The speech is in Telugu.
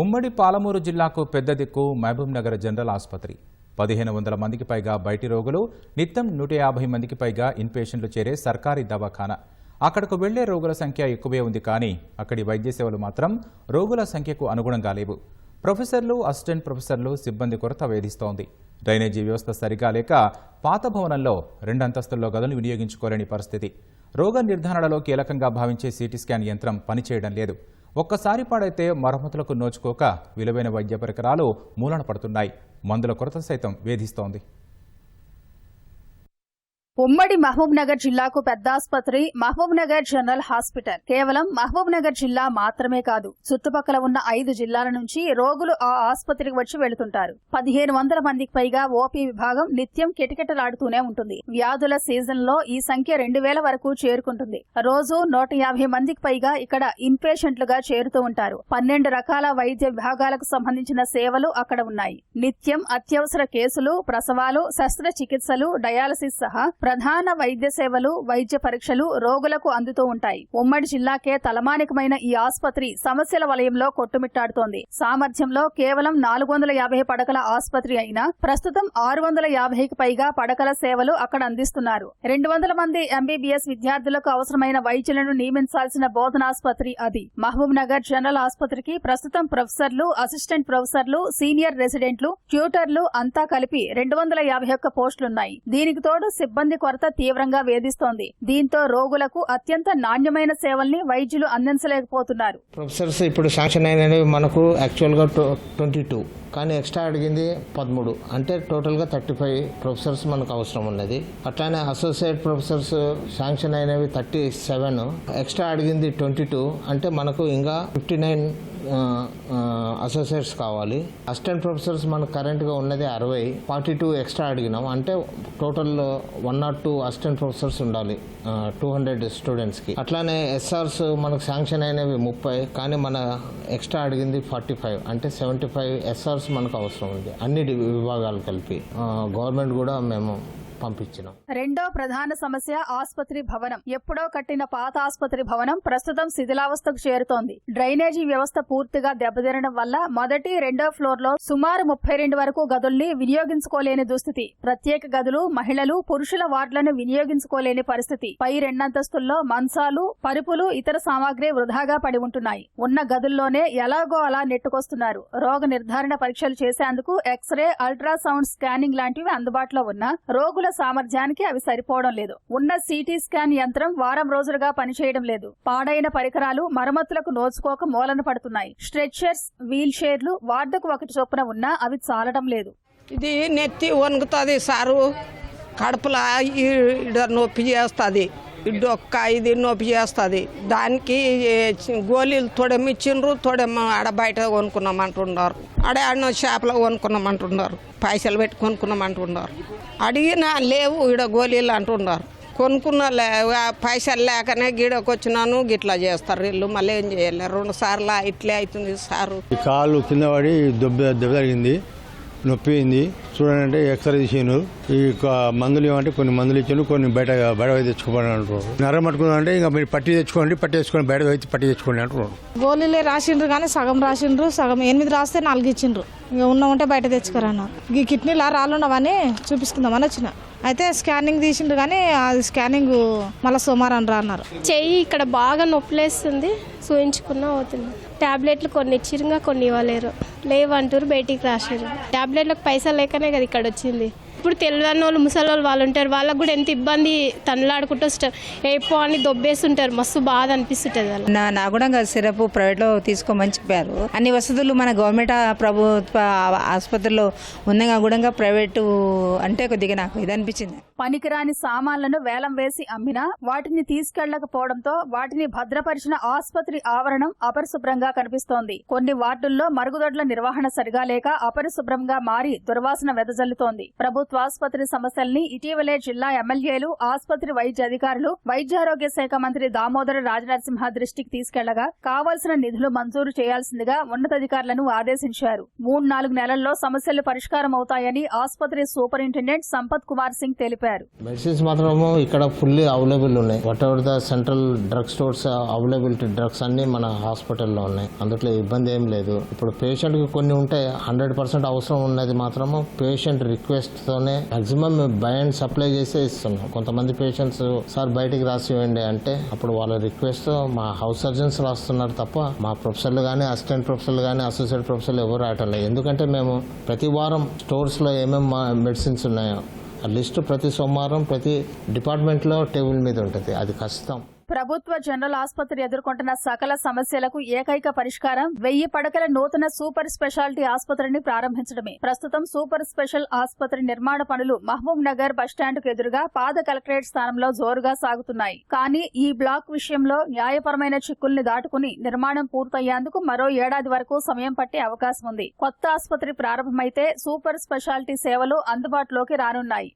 ఉమ్మడి పాలమూరు జిల్లాకు పెద్ద దిక్కు మహబూబ్ నగర్ జనరల్ ఆసుపత్రి. పదిహేను వందల మందికి పైగా బయటి రోగులు నిత్యం నూట యాభై మందికి పైగా ఇన్పేషెంట్లు చేరే సర్కారీ దవాఖానా. అక్కడకు వెళ్ళే రోగుల సంఖ్య ఎక్కువే ఉంది కానీ అక్కడి వైద్య సేవలు మాత్రం రోగుల సంఖ్యకు అనుగుణంగా లేవు. ప్రొఫెసర్లు అసిస్టెంట్ ప్రొఫెసర్లు సిబ్బంది కొరత వేధిస్తోంది. డ్రైనేజీ వ్యవస్థ సరిగా లేక పాత భవనంలో రెండంతస్తుల్లో గదులు వినియోగించుకోలేని పరిస్థితి. రోగ నిర్ధారణలో కీలకంగా భావించే సిటీ స్కాన్ యంత్రం పనిచేయడం లేదు. ఒక్కసారి పాడైతే మరమ్మతులకు నోచుకోక విలువైన వైద్య పరికరాలు మూలన పడుతున్నాయి. మందుల కొరత సైతం వేధిస్తోంది. ఉమ్మడి మహబూబ్ నగర్ జిల్లాకు పెద్ద ఆసుపత్రి మహబూబ్ నగర్ జనరల్ హాస్పిటల్. కేవలం మహబూబ్ నగర్ జిల్లా మాత్రమే కాదు చుట్టుపక్కల ఉన్న ఐదు జిల్లాల నుంచి రోగులు ఆ ఆసుపత్రికి వచ్చి వెళుతుంటారు. పదిహేను వందల మందికి పైగా ఓపీ విభాగం నిత్యం కిటకిటలాడుతూనే ఉంటుంది. వ్యాధుల సీజన్లో ఈ సంఖ్య రెండు వేల వరకు చేరుకుంటుంది. రోజు నూట యాభై మందికి పైగా ఇక్కడ ఇన్పేషెంట్లుగా చేరుతూ ఉంటారు. పన్నెండు రకాల వైద్య విభాగాలకు సంబంధించిన సేవలు అక్కడ ఉన్నాయి. నిత్యం అత్యవసర కేసులు ప్రసవాలు శస్త్రచికిత్సలు డయాలసిస్ సహా ప్రధాన వైద్య సేవలు వైద్య పరీక్షలు రోగులకు అందుతూ ఉంటాయి. ఉమ్మడి జిల్లాకే తలమానికమైన ఈ ఆసుపత్రి సమస్యల వలయంలో కొట్టుమిట్టాడుతోంది. సామర్థ్యంలో కేవలం నాలుగు వందల యాభై పడకల ఆసుపత్రి అయినా ప్రస్తుతం ఆరు వందల యాభైకి పైగా పడకల సేవలు అక్కడ అందిస్తున్నారు. రెండు వందల మంది ఎంబీబీఎస్ విద్యార్థులకు అవసరమైన వైద్యులను నియమించాల్సిన బోధనాసుపత్రి అది. మహబూబ్ నగర్ జనరల్ ఆసుపత్రికి ప్రస్తుతం ప్రొఫెసర్లు అసిస్టెంట్ ప్రొఫెసర్లు సీనియర్ రెసిడెంట్లు ట్యూటర్లు అంతా కలిపి రెండు వందల యాభై ఒక్క పోస్టులున్నాయి. దీనికి తోడు సిబ్బంది కొరత తీవ్రంగా వేధిస్తోంది. దీంతో రోగులకు అత్యంత నాణ్యమైన సేవల్ని వైద్యులు అందించలేకపోతున్నారు. ప్రొఫెసర్స్ ఇప్పుడు శాంక్షన్ అయినవి మనకు యాక్చువల్గా ట్వంటీ టూ కానీ ఎక్స్ట్రా అడిగింది పదమూడు. అంటే టోటల్గా థర్టీ ఫైవ్ ప్రొఫెసర్స్ మనకు అవసరం ఉన్నది. అట్లానే అసోసియేట్ ప్రొఫెసర్స్ శాంక్షన్ అయినవి థర్టీ సెవెన్ ఎక్స్ట్రా అడిగింది ట్వంటీ టూ అంటే మనకు ఇంకా ఫిఫ్టీ నైన్ అసోసియేట్స్ కావాలి. అసిస్టెంట్ ప్రొఫెసర్స్ మనకు కరెంట్గా ఉన్నది అరవై. ఫార్టీ టూ ఎక్స్ట్రా అడిగినాం. అంటే total one nought two assistant professors ఉండాలి. టూ హండ్రెడ్ స్టూడెంట్స్కి అట్లానే ఎస్ఆర్స్ మనకు శాంక్షన్ అయినవి ముప్పై కానీ మన ఎక్స్ట్రా అడిగింది ఫార్టీ ఫైవ్ అంటే సెవెంటీ ఫైవ్ ఎస్ఆర్స్ మనకు అవసరం ఉంది అన్ని విభాగాలు కలిపి. గవర్నమెంట్ కూడా మేము పంపించినాం. రెండో ప్రధాన సమస్య ఆసుపత్రి భవనం. ఎప్పుడో కట్టిన పాత ఆసుపత్రి భవనం ప్రస్తుతం శిథిలావస్థకు చేరుతోంది. డ్రైనేజీ వ్యవస్థ పూర్తిగా దెబ్బతినడం వల్ల మొదటి రెండో ఫ్లోర్లో సుమారు ముప్పై రెండు వరకు గదుల్ని వినియోగించుకోలేని దుస్థితి. ప్రత్యేక గదులు మహిళలు పురుషుల వార్డులను వినియోగించుకోలేని పరిస్థితి. పై రెండంతస్తుల్లో మంచాలు పరుపులు ఇతర సామాగ్రి వృధాగా పడి ఉంటున్నాయి. ఉన్న గదుల్లోనే ఎలాగో అలా నెట్టుకొస్తున్నారు. రోగ నిర్ధారణ పరీక్షలు చేసేందుకు ఎక్స్రే అల్ట్రాసౌండ్ స్కానింగ్ లాంటివి అందుబాటులో ఉన్న రోగుల సామర్థ్యానికి అవి సరిపోవడం లేదు. ఉన్న సిటీ స్కాన్ యంత్రం వారం రోజులుగా పనిచేయడం లేదు. పాడైన పరికరాలు మరమ్మతులకు నోచుకోక మూలన పడుతున్నాయి. స్ట్రెచ్చర్స్ వీల్ చైర్లు వార్డుకు ఒకటి చొప్పున ఉన్నా అవి చాలడం లేదు. ఇది నెత్తి వణుకుతుంది సారు. కడుపులో నొప్పి చేస్తుంది. డొక్క ఇది నొప్పి చేస్తుంది. దానికి గోళీలు తొడమిచ్చిండ్రు తొడెమ్మ ఆడ బయట కొనుక్కున్నామంటున్నారు ఆడ ఆడ షాప్లో కొనుక్కున్నామంటున్నారు పైసలు పెట్టి కొనుక్కున్నామంటున్నారు అడిగినా లేవు ఈడ గోళీలు అంటున్నారు కొనుక్కున్న పైసలు లేకనే గీడకు వచ్చినాను గిట్లా చేస్తారు వీళ్ళు. మళ్ళీ ఏం చేయలేరు రెండు సార్లు ఇట్లే అవుతుంది సారు. కాలు కింద పడి దెబ్బ దెబ్బ తగిలింది. నొప్పి అయింది. చూడండి అంటే ఎక్స్రే తీసాను ఈ మందులు ఏమంటే కొన్ని మందులు ఇచ్చాను కొన్ని బయట బయట పోయి తెచ్చుకోమని అంటారు నరం పట్టుకున్నాను ఇంకా మీరు పట్టి తెచ్చుకోండి పట్టి తెచ్చుకోండి బయట పోయి పట్టి తెచ్చుకోండి అంటారు గోళీలే రాసిండ్రు కానీ సగం రాసిండ్రు సగం ఎనిమిది రాస్తే నాలుగు ఇచ్చిండ్రు. ఇక ఉన్న ఉంటే బయట తెచ్చుకోరన్నారు ఈ కిడ్నీలా రాళ్ళున్నవని చూపించుకుందామని వచ్చిన. అయితే స్కానింగ్ తీసిండ్రు కానీ అది స్కానింగ్ మళ్ళీ సోమవారం రా అన్నారు. చెయ్యి ఇక్కడ బాగా నొప్పిలేస్తుంది చూయించుకున్నా అవుతుంది. టాబ్లెట్లు కొన్ని ఇచ్చిరుగా కొన్ని ఇవ్వలేరు. లేవంటారు బయటికి రాసారు ట్యాబ్లెట్లకు పైసలు లేకనే కదా ఇక్కడ వచ్చింది. ఇప్పుడు తెలియని వాళ్ళు ముసలి వాళ్ళు వాళ్ళు ఉంటారు. వాళ్ళకు కూడా ఎంత ఇబ్బంది తనలాడుకుంటూ వస్తారు ఏపో అని దొబ్బేస్తుంటారు. మస్తు బాధ అనిపిస్తుంటుంది వాళ్ళు నా నా కూడా సిరప్ ప్రైవేట్లో తీసుకోమని చెప్పారు. అన్ని వసతులు మన గవర్నమెంట్ ప్రభుత్వ ఆసుపత్రిలో ఉన్నగా కూడా ప్రైవేటు అంటే కొద్దిగా నాకు ఇది అనిపించింది. పనికిరాని సామాన్లను వేలం వేసి అమ్మినా వాటిని తీసుకెళ్ళకపోవడంతో వాటిని భద్రపరిచిన ఆసుపత్రి ఆవరణం అపరిశుభ్రంగా కనిపిస్తోంది. కొన్ని వార్డుల్లో మరుగుదొడ్ల నిర్వహణ సరిగా లేక అపరిశుభ్రంగా మారి దుర్వాసన వెదజల్లుతోంది. ప్రభుత్వాసుపత్రి సమస్యల్ని ఇటీవలే జిల్లా ఎమ్మెల్యేలు ఆసుపత్రి వైద్య అధికారులు వైద్యారోగ్య శాఖ మంత్రి దామోదర రాజనరసింహ దృష్టికి తీసుకెళ్ళగా కావాల్సిన నిధులు మంజూరు చేయాల్సిందిగా ఉన్నతాధికారులను ఆదేశించారు. మూడు నాలుగు నెలల్లో సమస్యలు పరిష్కారమవుతాయని ఆసుపత్రి సూపరింటెండెంట్ సంపత్ కుమార్ సింగ్ తెలిపారు. చెప్పారు. మెడిసిన్స్ మాత్రము ఇక్కడ ఫుల్లీ అవైలబుల్ ఉన్నాయి. Whatever the central drug stores availability drugs అన్ని మన హాస్పిటల్లో ఉన్నాయి. అందులో ఇబ్బంది ఏం లేదు. ఇప్పుడు పేషెంట్కి కొన్ని ఉంటే హండ్రెడ్ పర్సెంట్ అవసరం ఉన్నది మాత్రము పేషెంట్ రిక్వెస్ట్ తోనే మాక్సిమం బై అండ్ సప్లై చేసే ఇస్తున్నాం. కొంతమంది పేషెంట్స్ సార్ బయటికి రాసి ఇవ్వండి అంటే అప్పుడు వాళ్ళ రిక్వెస్ట్ మా హౌస్ సర్జన్స్ రాస్తున్నారు తప్ప మా ప్రొఫెసర్లు కానీ అసిస్టెంట్ ప్రొఫెసర్లు కానీ అసోసియేట్ ప్రొఫెసర్లు ఎవరు రాయటం లేదు. ఎందుకంటే మేము ప్రతి వారం స్టోర్స్లో ఏమేమి మెడిసిన్స్ ఉన్నాయో లిస్టు ప్రతి సోమవారం ప్రతి డిపార్ట్మెంట్లో టేబుల్ మీద ఉంటుంది. అది కష్టం. ప్రభుత్వ జనరల్ ఆసుపత్రి ఎదుర్కొంటున్న సకల సమస్యలకు ఏకైక పరిష్కారం వెయ్యి పడకల నూతన సూపర్ స్పెషాలిటీ ఆసుపత్రిని ప్రారంభించడమే. ప్రస్తుతం సూపర్ స్పెషల్ ఆసుపత్రి నిర్మాణ పనులు మహబూబ్ నగర్ బస్టాండ్కు ఎదురుగా పాద కలెక్టరేట్ స్థానంలో జోరుగా సాగుతున్నాయి. కానీ ఈ బ్లాక్ విషయంలో న్యాయపరమైన చిక్కుల్ని దాటుకుని నిర్మాణం పూర్తయ్యేందుకు మరో ఏడాది వరకు సమయం పట్టే అవకాశం ఉంది. కొత్త ఆసుపత్రి ప్రారంభమైతే సూపర్ స్పెషాలిటీ సేవలు అందుబాటులోకి రానున్నాయి.